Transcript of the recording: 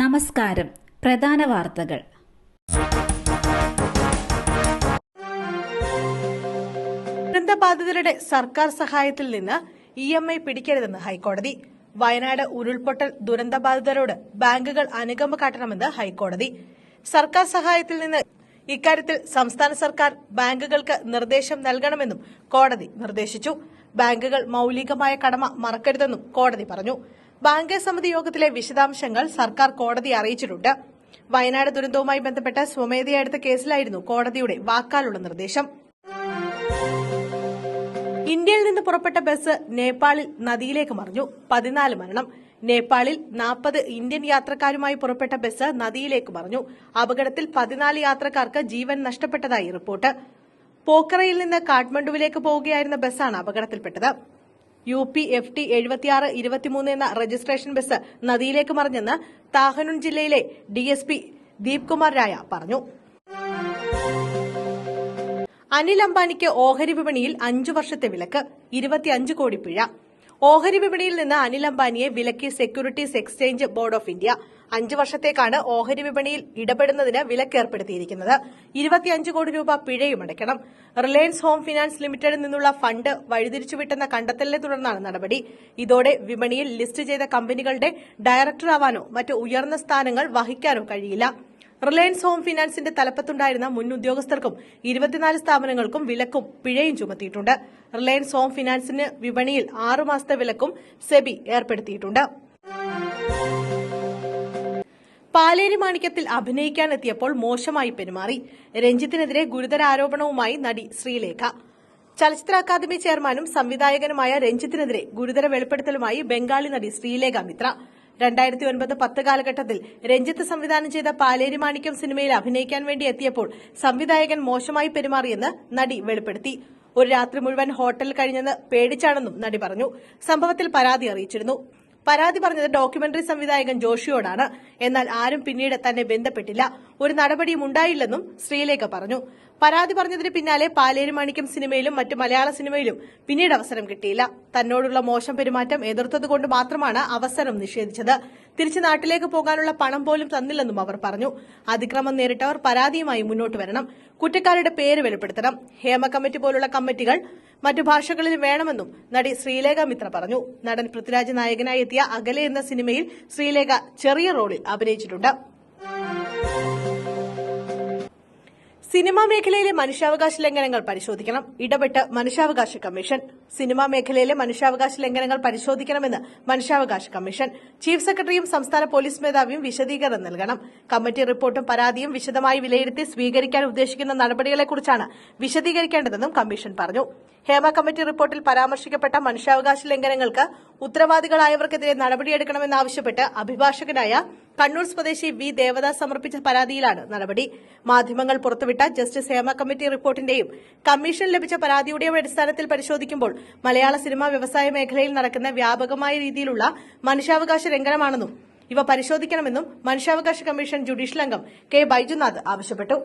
നമസ്കാരം. പ്രധാന വാർത്തകൾ. ദുരന്തബാധിതരുടെ സർക്കാർ സഹായത്തിൽ നിന്ന് ഇ എം ഐ പിടിക്കരുതെന്ന് ഹൈക്കോടതി. വയനാട് ഉരുൾപൊട്ടൽ ദുരന്തബാധിതരോട് ബാങ്കുകൾ അനുകമ്പ കാട്ടണമെന്ന് ഹൈക്കോടതി. സർക്കാർ സഹായത്തിൽ നിന്ന് ഇക്കാര്യത്തിൽ സംസ്ഥാന സർക്കാർ ബാങ്കുകൾക്ക് നിർദ്ദേശം നൽകണമെന്നും കോടതി നിർദ്ദേശിച്ചു. ബാങ്കുകൾ മൌലികമായ കടമ മറക്കരുതെന്നും കോടതി പറഞ്ഞു. ബാങ്കേഴ്സ് സമിതി യോഗത്തിലെ വിശദാംശങ്ങൾ സർക്കാർ കോടതിയെ അറിയിച്ചിട്ടുണ്ട്. വയനാട് ദുരന്തവുമായി ബന്ധപ്പെട്ട സ്വമേധയാ എടുത്ത കേസിലായിരുന്നു കോടതിയുടെ വാക്കാലുള്ള നിർദ്ദേശം. ഇന്ത്യയിൽ നിന്ന് പുറപ്പെട്ട ബസ് നേപ്പാളിൽ നദിയിലേക്ക് മറിഞ്ഞു. പതിനാല് മരണം. നേപ്പാളിൽ നാൽപ്പത് ഇന്ത്യൻ യാത്രക്കാരുമായി പുറപ്പെട്ട ബസ് നദിയിലേക്ക് മറിഞ്ഞു. അപകടത്തിൽ പതിനാല് യാത്രക്കാർക്ക് ജീവൻ നഷ്ടപ്പെട്ടതായി റിപ്പോർട്ട്. പോക്കറയിൽ നിന്ന് കാഠ്മണ്ഡുവിലേക്ക് പോവുകയായിരുന്ന ബസ്സാണ് അപകടത്തിൽപ്പെട്ടത്. യു പി എഫ് ടി എഴുപത്തിയാറ് ഇരുപത്തിമൂന്ന് എന്ന രജിസ്ട്രേഷൻ ബസ് നദിയിലേക്ക് മറിഞ്ഞെന്ന് താഹനുൺ ജില്ലയിലെ ഡി ഡിഎസ്പി ദീപ് കുമാർ രായ പറഞ്ഞു. അനിൽ അംബാനിക്ക് ഓഹരി വിപണിയിൽ അഞ്ചു വർഷത്തെ വിലക്ക് ഇരുപത്തിയഞ്ച് കോടി പിഴ. ഓഹരി വിപണിയിൽ നിന്ന് അനിൽ അംബാനിയെ വിലക്കി securities exchange board of India. അഞ്ച് വർഷത്തേക്കാണ് ഓഹരി വിപണിയിൽ ഇടപെടുന്നതിന് വിലക്കേർപ്പെടുത്തിയിരിക്കുന്നത്. ഇരുപത്തിയഞ്ച് കോടി രൂപ പിഴയും അടയ്ക്കണം. റിലയൻസ് ഹോം ഫിനാൻസ് ലിമിറ്റഡിൽ നിന്നുള്ള ഫണ്ട് വഴിതിരിച്ചുവിട്ടെന്ന കണ്ടെത്തലിനെ തുടർന്നാണ് നടപടി. ഇതോടെ വിപണിയിൽ ലിസ്റ്റ് ചെയ്ത കമ്പനികളുടെ ഡയറക്ടറാവാനോ മറ്റ് ഉയർന്ന സ്ഥാനങ്ങൾ വഹിക്കാനോ കഴിയില്ല. റിലയൻസ് ഹോം ഫിനാൻസിന്റെ തലപ്പത്തുണ്ടായിരുന്ന മുൻ ഉദ്യോഗസ്ഥർക്കും ഇരുപത്തിനാല് സ്ഥാപനങ്ങൾക്കും വിലക്കും പിഴയും ചുമത്തിയിട്ടുണ്ട്. റിലയൻസ് ഹോം ഫിനാൻസിന് വിപണിയിൽ ആറുമാസത്തെ വിലക്കും സെബി ഏർപ്പെടുത്തിയിട്ടുണ്ട്. പാലേരി മാണിക്യത്തിൽ അഭിനയിക്കാനെത്തിയപ്പോൾ മോശമായി പെരുമാറി. രഞ്ജിത്തിനെതിരെ ഗുരുതര ആരോപണവുമായി നടി ശ്രീലേഖ. ചലച്ചിത്ര അക്കാദമി ചെയർമാനും സംവിധായകനുമായ രഞ്ജിത്തിനെതിരെ ഗുരുതര വെളിപ്പെടുത്തലുമായി ബംഗാളി നടി ശ്രീലേഖ മിത്ര. രണ്ടായിരത്തി ഒൻപത് പത്ത് കാലഘട്ടത്തിൽ രഞ്ജിത്ത് സംവിധാനം ചെയ്ത പാലേരി മാണിക്യം സിനിമയിൽ അഭിനയിക്കാൻ വേണ്ടി എത്തിയപ്പോൾ സംവിധായകൻ മോശമായി പെരുമാറിയെന്ന് നടി വെളിപ്പെടുത്തി. ഒരു രാത്രി മുഴുവൻ ഹോട്ടലിൽ കഴിഞ്ഞെന്ന് പേടിച്ചാണെന്നും നടി പറഞ്ഞു. സംഭവത്തിൽ പരാതി അറിയിച്ചിരുന്നു. പരാതി പറഞ്ഞത് ഡോക്യുമെന്ററി സംവിധായകൻ ജോഷിയോടാണ്. എന്നാൽ ആരും പിന്നീട് തന്നെ ബന്ധപ്പെട്ടില്ല. ഒരു നടപടിയും ഉണ്ടായില്ലെന്നും ശ്രീലേഖ പറഞ്ഞു. പരാതി പറഞ്ഞതിന് പിന്നാലെ പാലേരി മാണിക്യം സിനിമയിലും മറ്റു മലയാള സിനിമയിലും പിന്നീട് അവസരം കിട്ടിയില്ല. തന്നോടുള്ള മോശം പെരുമാറ്റം എതിർത്തതുകൊണ്ട് മാത്രമാണ് അവസരം നിഷേധിച്ചത്. തിരിച്ച് നാട്ടിലേക്ക് പോകാനുള്ള പണം പോലും തന്നില്ലെന്നും അവർ പറഞ്ഞു. അതിക്രമം നേരിട്ടവർ പരാതിയുമായി മുന്നോട്ട് വരണം. കുറ്റക്കാരുടെ പേര് വെളിപ്പെടുത്തണം. ഹേമ കമ്മിറ്റി പോലുള്ള കമ്മിറ്റികൾ മറ്റു ഭാഷകളിൽ വേണമെന്നും നടി ശ്രീലേഖ മിത്ര പറഞ്ഞു. നടൻ പൃഥ്വിരാജ് നായകനായി എത്തിയ അകലെ എന്ന സിനിമയിൽ ശ്രീലേഖ ചെറിയ റോളിൽ അഭിനയിച്ചിട്ടുണ്ട്. സിനിമാ മേഖലയിലെ മനുഷ്യാവകാശ ലംഘനങ്ങൾ പരിശോധിക്കണം. ഇടപെട്ട് മനുഷ്യാവകാശ കമ്മീഷൻ. സിനിമാ മേഖലയിലെ മനുഷ്യാവകാശ ലംഘനങ്ങൾ പരിശോധിക്കണമെന്ന് മനുഷ്യാവകാശ കമ്മീഷൻ. ചീഫ് സെക്രട്ടറിയും സംസ്ഥാന പോലീസ് മേധാവിയും വിശദീകരണം നൽകണം. കമ്മിറ്റി റിപ്പോർട്ടും പരാതിയും വിശദമായി വിലയിരുത്തി സ്വീകരിക്കാൻ ഉദ്ദേശിക്കുന്ന നടപടികളെക്കുറിച്ചാണ് വിശദീകരിക്കേണ്ടതെന്നും കമ്മീഷൻ പറഞ്ഞു. ഹേമ കമ്മിറ്റി റിപ്പോർട്ടിൽ പരാമർശിക്കപ്പെട്ട മനുഷ്യാവകാശ ലംഘനങ്ങൾക്ക് ഉത്തരവാദികളായവർക്കെതിരെ നടപടിയെടുക്കണമെന്നാവശ്യപ്പെട്ട് അഭിഭാഷകനായ കണ്ണൂർ സ്വദേശി വി ദേവദാസ് സമർപ്പിച്ച പരാതിയിലാണ് നടപടി. മാധ്യമങ്ങൾ പുറത്തുവിട്ട ജസ്റ്റിസ് ഹേമ കമ്മിറ്റി റിപ്പോർട്ടിന്റെയും കമ്മീഷൻ ലഭിച്ച പരാതിയുടെയും അടിസ്ഥാനത്തിൽ പരിശോധിക്കുമ്പോൾ മലയാള സിനിമാ വ്യവസായ മേഖലയിൽ നടക്കുന്ന വ്യാപകമായ രീതിയിലുള്ള മനുഷ്യാവകാശ ലംഘനമാണെന്നും ഇവ പരിശോധിക്കണമെന്നും മനുഷ്യാവകാശ കമ്മീഷൻ ജുഡീഷ്യൽ അംഗം കെ ബൈജുനാഥ് ആവശ്യപ്പെട്ടു.